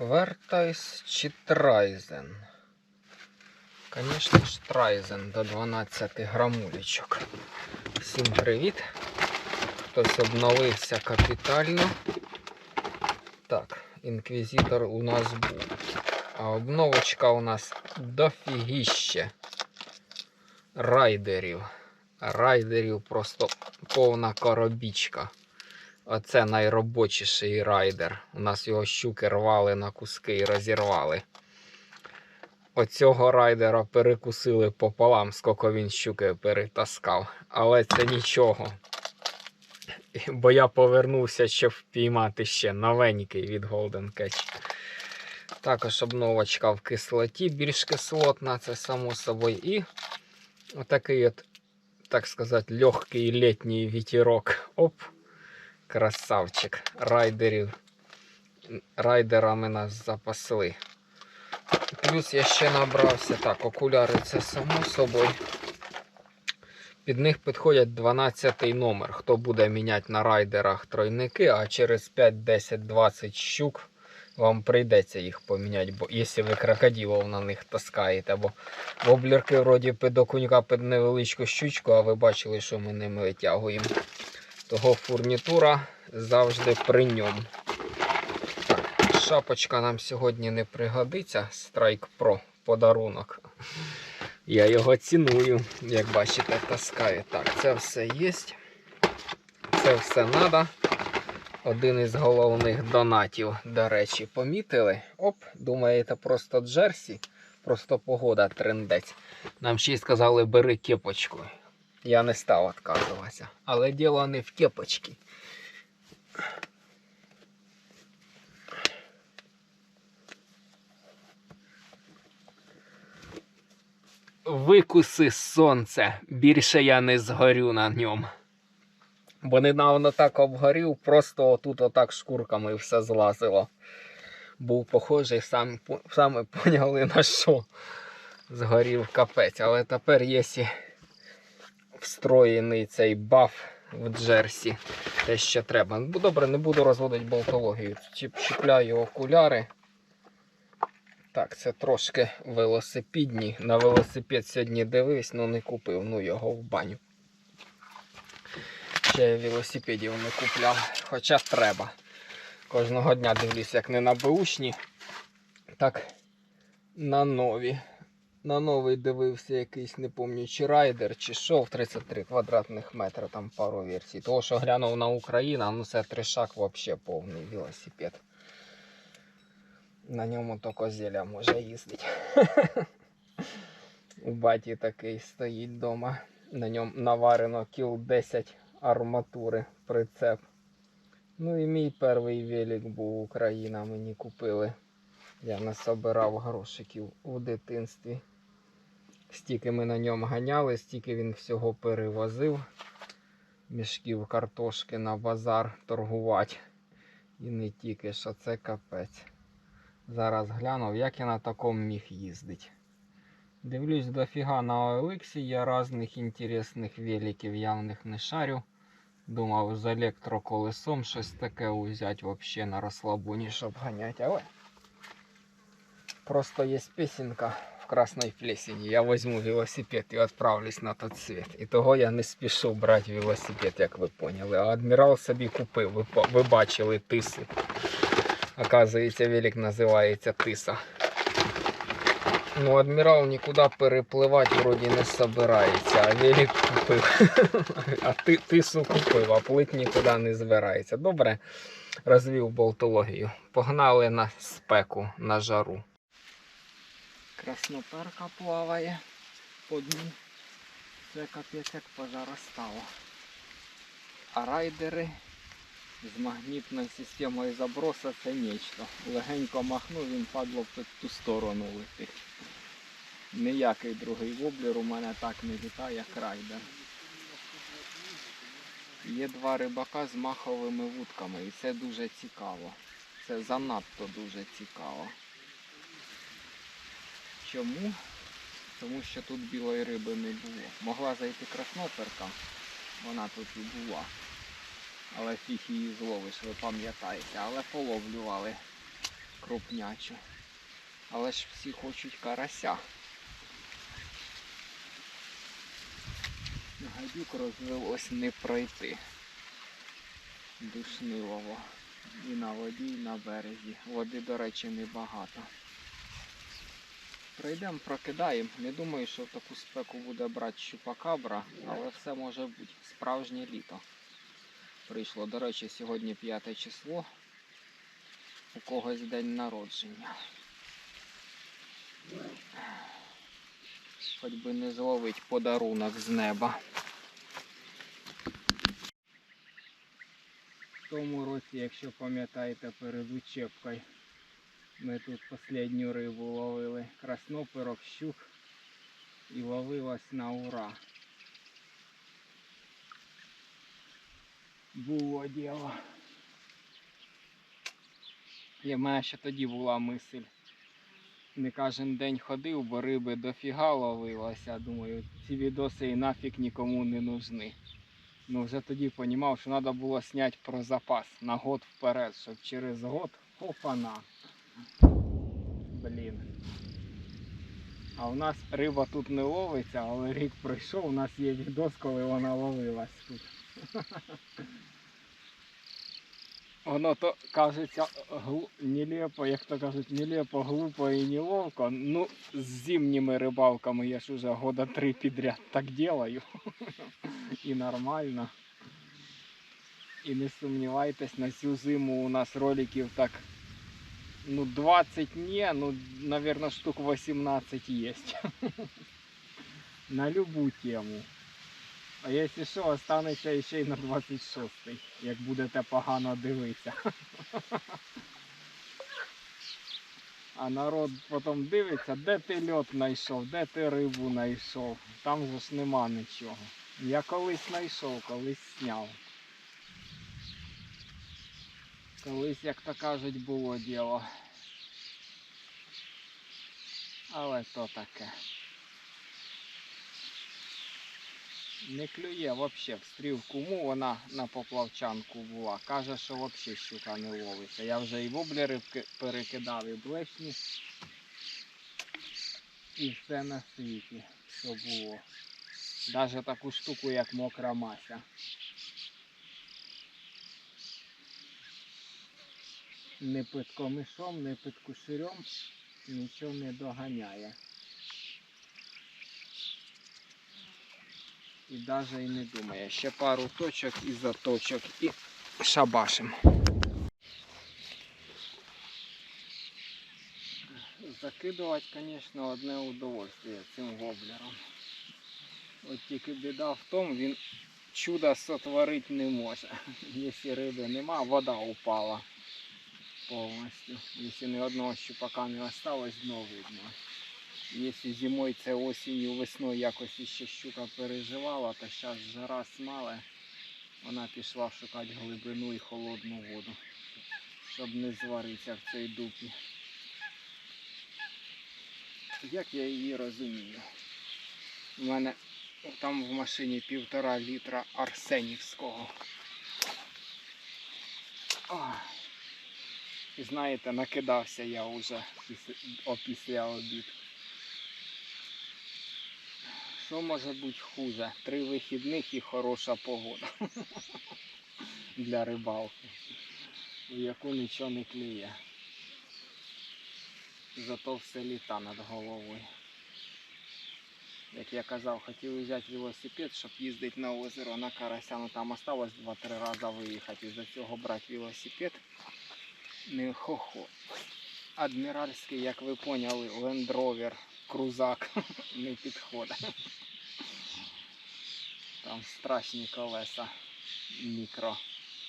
Вертайс чи Трайзен? Звісно ж, Трайзен до 12 грамулечок. Всім привіт. Хтось обновився капітально. Так, інквізитор у нас був. А обновочка у нас дофігіще. Райдерів. Райдерів просто повна коробічка. Оце найробочіший райдер. У нас його щуки рвали на куски і розірвали. Оцього райдера перекусили пополам, скільки він щуки перетаскав. Але це нічого. Бо я повернувся, щоб впіймати ще новенький від Golden Catch. Також обновочка в кислоті, більш кислотна, це само собою. І отакий от, так сказати, легкий літній вітерок. Оп. Красавчик. Райдерів. Райдерами нас запасли. Плюс я ще набрався. Так, окуляри це само собою. Під них підходять 12 номер. Хто буде міняти на райдерах тройники, а через 5, 10, 20 щук вам прийдеться їх поміняти, бо якщо ви крокодилов на них таскаєте, бо воблерки вроді під окунька під невеличку щучку, а ви бачили, що ми ними витягуємо. Того фурнітура завжди при ньому. Шапочка нам сьогодні не пригодиться. Strike Pro подарунок. Я його ціную, як бачите, таскаю. Так, це все є. Це все треба. Один із головних донатів, до речі, помітили. Оп, думаєте, просто джерсі, просто погода трендець. Нам ще й сказали, бери кепочку. Я не став відказуватися. Але діло не в кепочці. Викуси сонце, більше я не згорю на ньому. Бо недавно так обгорів, просто отут отак шкурками все злазило. Був похожий, сам, саме поняли на що згорів капець. Але тепер є встроєний цей баф в джерсі. Те, що треба. Ну, Добре, не буду розводити болтологію. Чіпляю окуляри. Так, це трошки велосипідні. На велосипед сьогодні дивився, але не купив. Ну його в баню. Ще велосипедів не купляв, хоча треба. Кожного дня дивлюсь, як не на беушні, так на нові. На новий дивився якийсь, не пам'ятаю, чи райдер, чи що, в 33 квадратних метри, там пару версій. Того, що глянув на Україну, ну це тришак взагалі повний велосипед. На ньому то козеля може їздити. У баті такий стоїть вдома. На ньому наварено кіл 10 арматури прицеп. Ну і мій перший велик був Україна, мені купили. Я насобирав грошиків у дитинстві. Стільки ми на ньому ганяли, стільки він всього перевозив. Мішків картошки на базар торгувати. І не тільки, що це капець. Зараз глянув, як я на такому міг їздити. Дивлюсь дофіга на OLX, є різних інтересних великів, я в не шарю. Думав з електроколесом щось таке взяти взагалі на розслабоні, щоб ганяти. Але просто є пісенька в Красной Плесені. Я візьму велосипед і відправлюсь на той світ. І того я не спішу брати велосипед, як ви поняли. А адмірал собі купив, ви, ви бачили тису. Оказується, велик називається тиса. Ну, адмірал нікуди перепливати вроді не собирається, а велик купив. А ти, тису купив, а плить нікуди не збирається. Добре, розвів болтологію. Погнали на спеку, на жару. Красноперка плаває по дню. Це капець як пожаростало. А райдери з магнітною системою заброса це нічто. Легенько махнув, він падло в ту сторону летить. Ніякий другий воблер у мене так не літає, як райдер. Є два рибака з маховими вудками, і це дуже цікаво. Це занадто дуже цікаво. Чому? Тому що тут білої риби не було. Могла зайти красноперка, вона тут і була. Але фіг її зловиш, ви пам'ятаєте, але половлювали крупнячу. Але ж всі хочуть карася. Гадюк розвелось не пройти. Душнилово. І на воді, і на березі. Води, до речі, небагато. Пройдемо, прокидаємо. Не думаю, що в таку спеку буде брати щупакабра, але все може бути. Справжнє літо. Прийшло, до речі, сьогодні 5 число. У когось день народження. Хоч би не зловить подарунок з неба. В тому році, якщо пам'ятаєте, перед учебкою ми тут останню рибу ловили. Красноперок, щук і ловилась на ура. Було діло. І мене ще тоді була мисль. Не кожен день ходив, бо риби дофіга ловилося. Думаю, ці відоси і нафіг нікому не нужны. Ну вже тоді розумів, що треба було зняти про запас на год вперед, щоб через год опана. Блін. А у нас риба тут не ловиться, але рік пройшов, у нас є відос, коли вона ловилась тут. Воно то кажеться глу... нелепо, як то кажуть, нелепо, глупо і неловко. Ну, з зимніми рибалками я ж уже года три підряд так делаю. І нормально. І не сумнівайтесь, на цю зиму у нас роликів так ну 20 не, ну, наверное, штук 18 есть. На любу тему. А якщо що, останеться ще й на 26-й, як будете погано дивитися. А народ потім дивиться, де ти льот знайшов, де ти рибу знайшов. Там же нема нічого. Я колись знайшов, колись зняв. Колись, як то кажуть, було діло. Але то таке. Не клює взагалі. Встрів куму, вона на поплавчанку була. Каже, що взагалі щука не ловиться. Я вже і воблери перекидав, і блешні. І все на світі, що було. Навіть таку штуку, як мокра мася. Не під комишом, не під куширем нічого не доганяє. І навіть і не думає. Ще пару точок і заточок і шабашим. Закидувати, звісно, одне удовольствие цим воблером. От тільки біда в тому, він чуда сотворити не може. Якщо риби нема, вода упала повністю. Якщо ні одного щупака не осталось, дно видно. Якщо зимою це осінню, весною якось іще щука переживала, то зараз жара смале, вона пішла шукати глибину і холодну воду, щоб не зваритися в цій дупі. Як я її розумію? У мене там в машині півтора літра арсенівського. Ах. І знаєте, накидався я вже після, обід. Що може бути хуже? Три вихідних і хороша погода для рибалки, в яку нічого не клює. Зато все літа над головою. Як я казав, хотів взяти велосипед, щоб їздити на озеро на карася, ну там осталось 2-3 рази виїхати. І за цього брати велосипед не хо-хо. Адміральський, як ви поняли, Rover, крузак не підходить. Там страшні колеса мікро.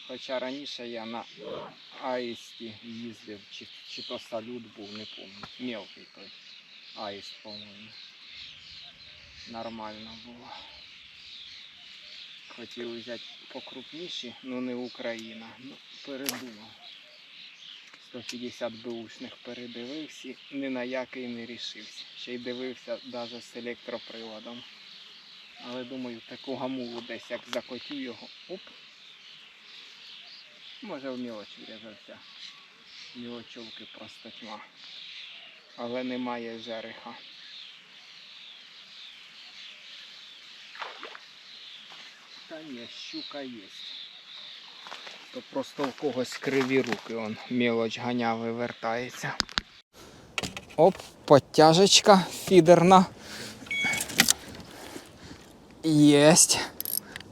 Хоча раніше я на Аїсті їздив, чи, чи то салют був, не пам'ятаю. Мелкий той. Аїст, по-моєму. Нормально було. Хотів взяти покрупніші, ну не Україна. Ну, передумав. 150 бушних передивився, ні на який не рішився. Ще й дивився навіть з електроприводом. Але думаю, таку гамулу десь як закотю його. Оп. Може в мілоч врізався. Його чолки просто тьма. Але немає жереха. Та ні, щука є. То просто у когось криві руки, он мілоч ганяв і вертається. Оп, подтяжечка фідерна. Єсть.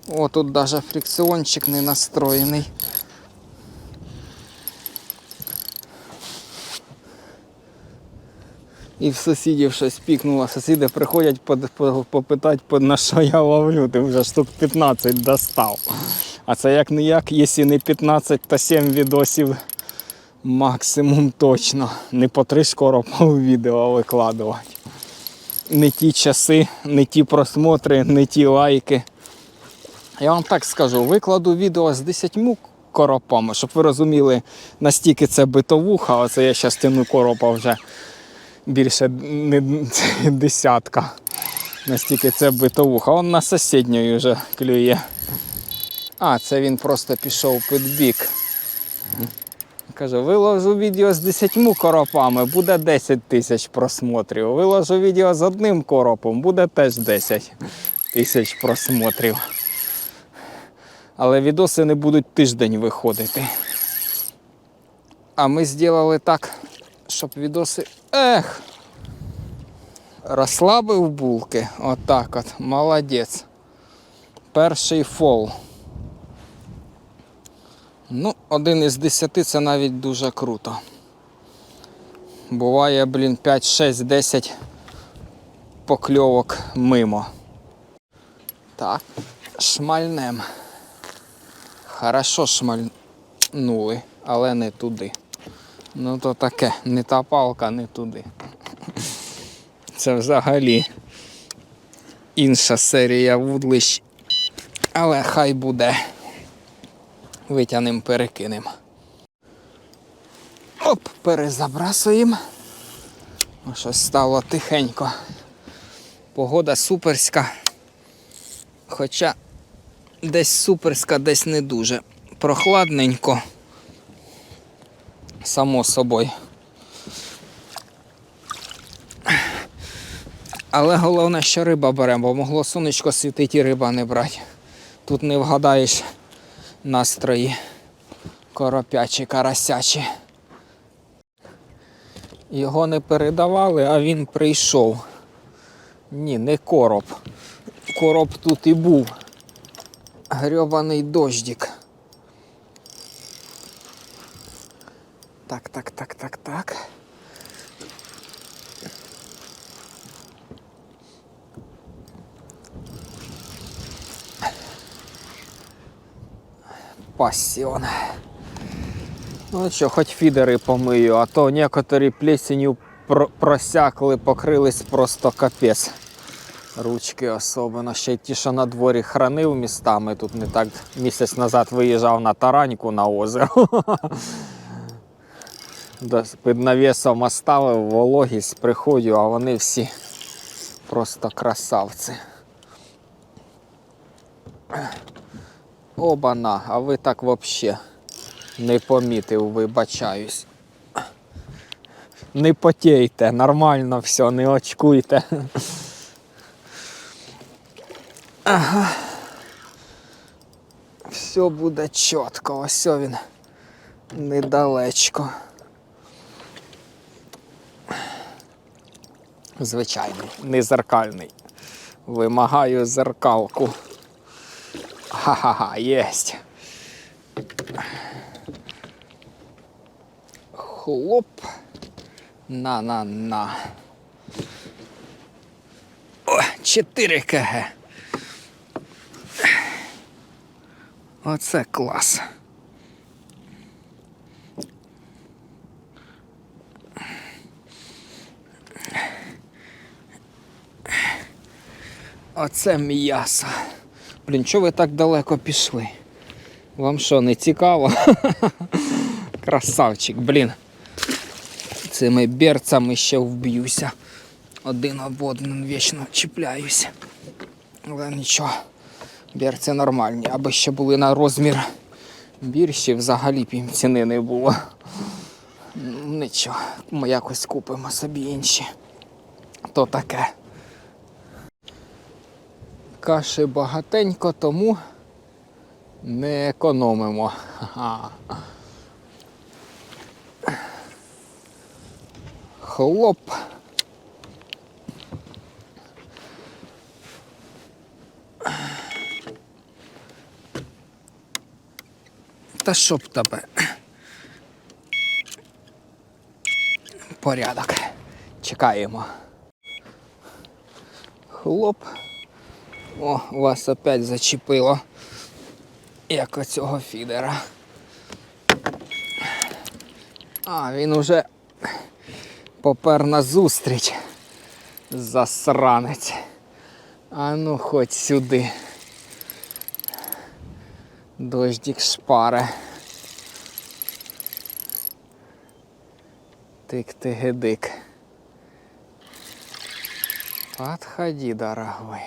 О, тут даже фрикціончик не настроєний. І в сусідів щось пікнуло. Сусіди приходять попитати, по- на що я ловлю. Ти вже штук 15 достав. А це як не як, якщо не 15, то 7 відосів максимум точно. Не по три шкоропа у відео викладувати. Не ті часи, не ті просмотри, не ті лайки. Я вам так скажу, викладу відео з 10 коропами, щоб ви розуміли, настільки це битовуха, оце я зараз тяну коропа вже більше не десятка. Настільки це битовуха. Он на сусідньої вже клює. А, це він просто пішов під бік. Каже, виложу відео з 10 коропами, буде 10 тисяч просмотрів. Виложу відео з одним коропом, буде теж 10 тисяч просмотрів. Але відоси не будуть тиждень виходити. А ми зробили так, щоб відоси. Ех! Розслабив булки. Отак от. Молодець. Перший фол. Ну, один із десяти це навіть дуже круто. Буває, блін, 5, 6, 10 покльовок мимо. Так, шмальнем. Хорошо шмальнули, але не туди. Ну то таке, не та палка, не туди. Це взагалі інша серія вудлищ. Але хай буде. Витягнемо, перекинемо. Оп, перезабрасуємо. Щось стало тихенько. Погода суперська. Хоча десь суперська, десь не дуже. Прохладненько. Само собою. Але головне, що риба беремо, бо могло сонечко світить і риба не брати. Тут не вгадаєш настрої коропячі, карасячі. Його не передавали, а він прийшов. Ні, не короб. Короб тут і був. Грьобаний дождик. Так, так, так, так, так. Пасіон. Ну що, хоч фідери помию, а то некоторі плесенью про- просякли, покрились просто капець. Ручки особливо. Ще й ті, що на дворі хранив містами. Тут не так місяць назад виїжджав на тараньку на озеро. Під навісом оставив вологість, приходжу, а вони всі просто красавці. Оба-на, а ви так взагалі не помітив, вибачаюсь. Не потійте, нормально все, не очкуйте. Ага. Все буде чітко, ось він недалечко. Звичайний, не зеркальний. Вимагаю зеркалку. Ха-ха-ха, єсть. Хлоп. На-на-на. О, 4 кг. Оце клас. Оце м'ясо. Блін, чого ви так далеко пішли? Вам що, не цікаво? Красавчик, блін. Цими берцями ще вб'юся. Один об один вічно чіпляюся. Але нічого, берці нормальні, аби ще були на розмір більші, взагалі б їм ціни не було. Ну, Нічого, ми якось купимо собі інші. То таке. Каші багатенько, тому не економимо. Хлоп. Та щоб тебе. Порядок. Чекаємо. Хлоп. О, вас опять зачепило. Як оцього фідера. А, він уже попер на зустріч. Засранець. А ну хоч сюди. Дождик шпаре. Тик ты гедик. Подходи, дорогой.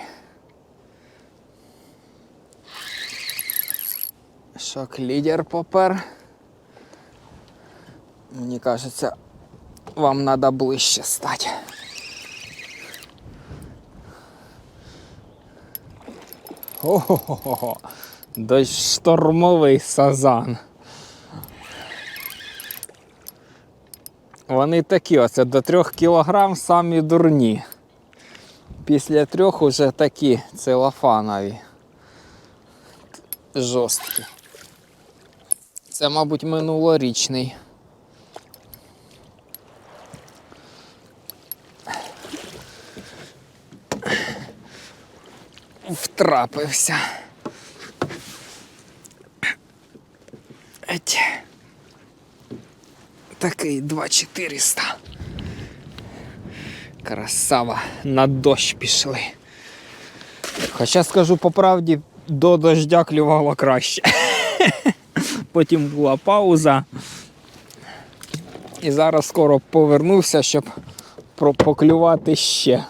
Шок лідер попер. Мені кажеться, вам треба ближче стати. Ого-го-го. Дощ штормовий сазан. Вони такі, оце до трьох кілограм самі дурні. Після трьох уже такі целофанові. Жорсткі. Це, мабуть, минулорічний. Втрапився. Еть. Такий 2400. Красава, на дощ пішли. Хоча скажу по правді, до дождя клювало краще. Потім була пауза. І зараз скоро повернувся, щоб поклювати ще.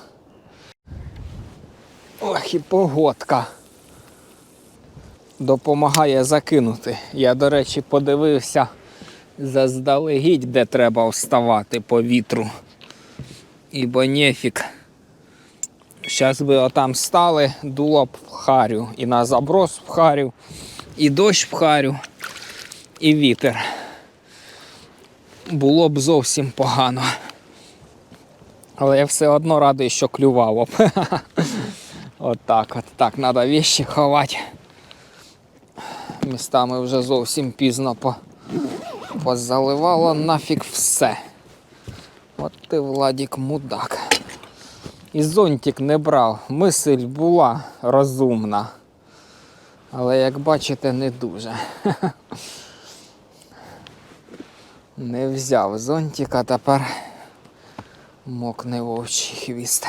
Ох, і погодка. Допомагає закинути. Я, до речі, подивився заздалегідь, де треба вставати по вітру. Ібо нефік. Зараз би отам стали, дуло б в харю. І на заброс в харю, і дощ в харю, і вітер. Було б зовсім погано. Але я все одно радий, що клювало б. Отак от, так, треба вещи ховати. Містами вже зовсім пізно по... позаливало нафіг все. От ти, Владік, мудак. І зонтик не брав. Мисль була розумна. Але як бачите, не дуже. Не взяв зонтик, а тепер мокне вовчий хвіст.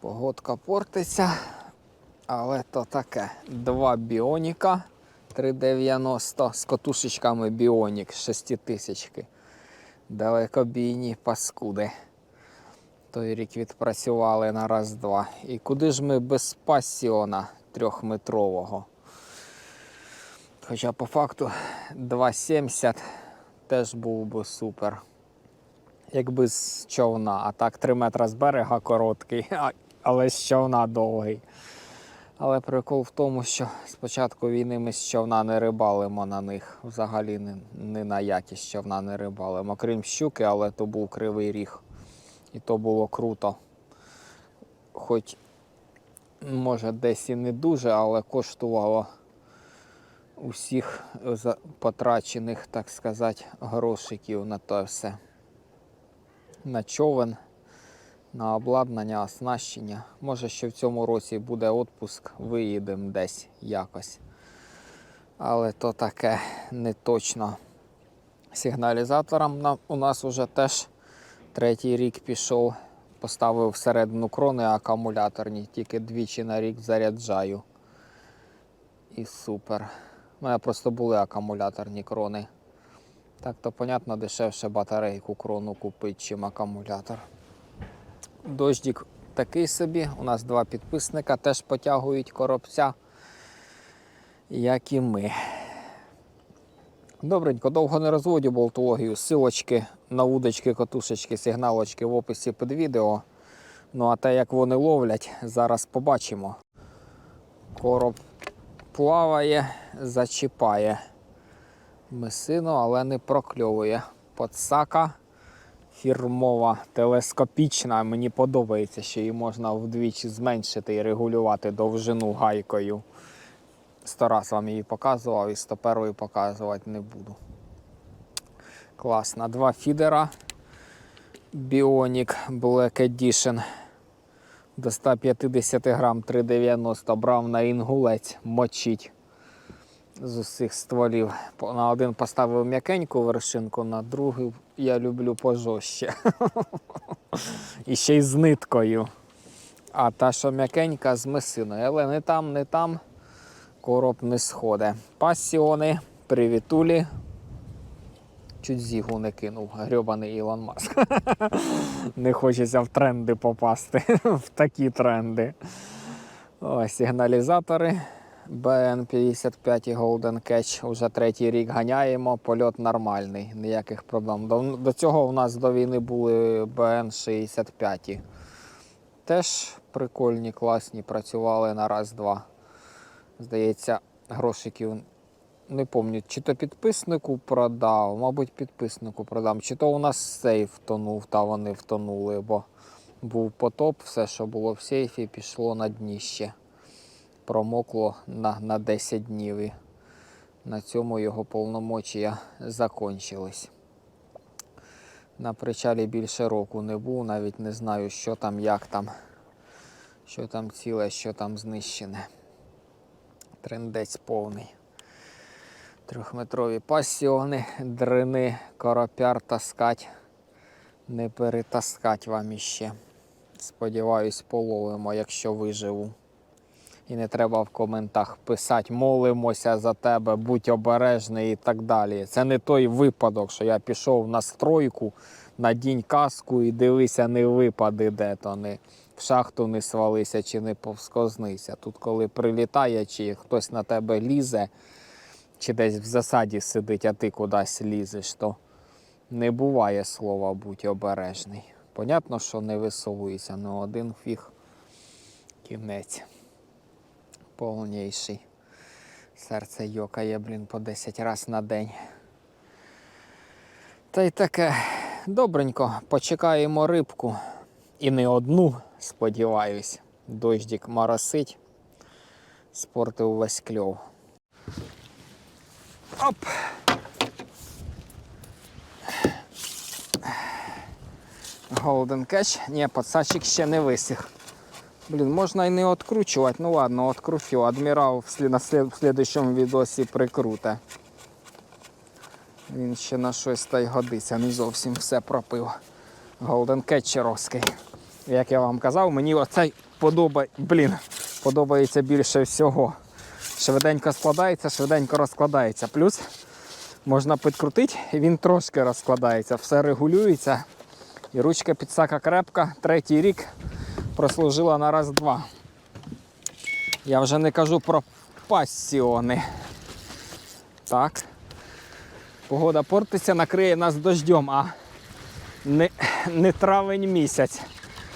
Погодка портиться, але то таке. Два біоніка 390 з котушечками біонік 6000. Далекобійні паскуди. Той рік відпрацювали на раз-два. І куди ж ми без пасіона трьохметрового? Хоча по факту 2,70 теж був би супер. Якби з човна, а так 3 метри з берега короткий, але з човна довгий. Але прикол в тому, що з початку війни ми з човна не рибалимо на них. Взагалі ні, ні на які з човна не рибалимо. Крім щуки, але то був кривий ріг. І то було круто. Хоч, може, десь і не дуже, але коштувало усіх потрачених, так сказати, грошиків на то все. На човен, на обладнання, оснащення. Може, ще в цьому році буде відпуск, виїдемо десь якось. Але то таке не точно. Сигналізатором у нас вже теж третій рік пішов. Поставив всередину крони акумуляторні, тільки двічі на рік заряджаю. І супер. У мене просто були акумуляторні крони. Так то, понятно, дешевше батарейку крону купити, чим акумулятор. Дождик такий собі. У нас два підписника теж потягують коробця, як і ми. Добренько, довго не розводю болтологію. Силочки на удочки, катушечки, сигналочки в описі під відео. Ну а те, як вони ловлять, зараз побачимо. Короб плаває, зачіпає мисину, але не прокльовує. Подсака фірмова, телескопічна. Мені подобається, що її можна вдвічі зменшити і регулювати довжину гайкою. Сто раз вам її показував і сто першої показувати не буду. Класна. Два фідера. Bionic Black Edition. До 150 грам 3,90 брав на інгулець мочить з усіх стволів. На один поставив м'якеньку вершинку, на другий я люблю пожорстче. І ще й з ниткою. А та, що м'якенька з мисиною. Але не там, не там короб не сходить. Пасіони, привітулі. Чуть зігу не кинув, грьобаний Ілон Маск. не хочеться в тренди попасти, в такі тренди. Ось сигналізатори. BN55 і Golden Catch. Уже третій рік ганяємо, польот нормальний, ніяких проблем. До, до цього у нас до війни були BN65. Теж прикольні, класні, працювали на раз-два. Здається, грошиків не пам'ятаю, чи то підписнику продав, мабуть, підписнику продам, чи то у нас сейф тонув, та вони втонули, бо був потоп, все, що було в сейфі, пішло на дніще. Промокло на, на 10 днів. І на цьому його повномочія закончились. На причалі більше року не був, навіть не знаю, що там, як там, що там ціле, що там знищене. Трендець повний. Трьохметрові пасіони, дрини, коропяр таскать. Не перетаскать вам іще. Сподіваюсь, половимо, якщо виживу. І не треба в коментах писати, молимося за тебе, будь обережний і так далі. Це не той випадок, що я пішов на стройку, надінь каску і дивися, не випади де то не в шахту не свалися чи не повскознися. Тут, коли прилітає, чи хтось на тебе лізе, чи десь в засаді сидить, а ти кудись лізеш, то не буває слова будь обережний. Понятно, що не висовується, але один фіг кінець повніший. Серце йокає, блін, по 10 разів на день. Та й таке добренько, почекаємо рибку. І не одну, сподіваюсь. Дождик моросить. Спортив весь кльов. Оп! Golden Catch. Ні, подсачик ще не висіх. Блін, можна і не відкручувати. Ну ладно, відкручу. Адмірал в, слідчому відосі прикруте. Він ще на щось та й годиться, не зовсім все пропив. Golden Кетчеровський. Як я вам казав, мені оцей подобає, блін, подобається більше всього. Швиденько складається, швиденько розкладається. Плюс можна підкрутити, і він трошки розкладається. Все регулюється. І ручка підсака крепка. Третій рік прослужила на раз-два. Я вже не кажу про пасіони. Так. Погода портиться, накриє нас дождем, а не, не травень місяць.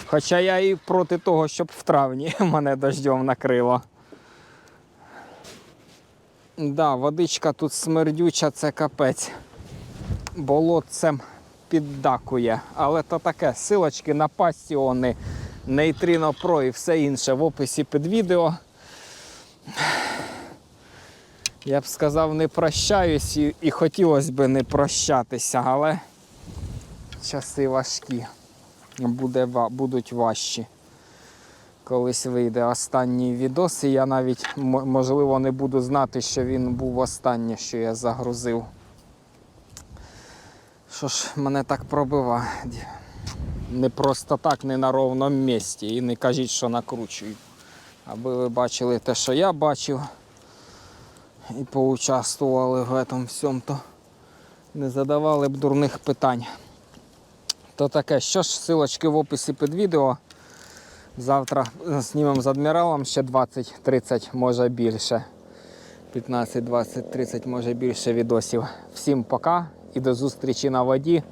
Хоча я і проти того, щоб в травні мене дождем накрило. Да, водичка тут смердюча, це капець. Болотцем піддакує. Але то таке, силочки на пасіони, Нейтрино Pro і все інше в описі під відео. Я б сказав, не прощаюсь і, і хотілося б не прощатися, але часи важкі. Буде, будуть важчі. Колись вийде останній відос, і я навіть можливо не буду знати, що він був останнє, що я загрузив. Що ж мене так пробива? Не просто так, не на ровному місці. І не кажіть, що накручую. Аби ви бачили те, що я бачив, і поучаствували в цьому всьому, то не задавали б дурних питань. То таке, що ж, силочки в описі під відео. Завтра знімемо з адміралом ще 20-30, може більше. 15, 20, 30, може більше відосів. Всім пока і до зустрічі на воді.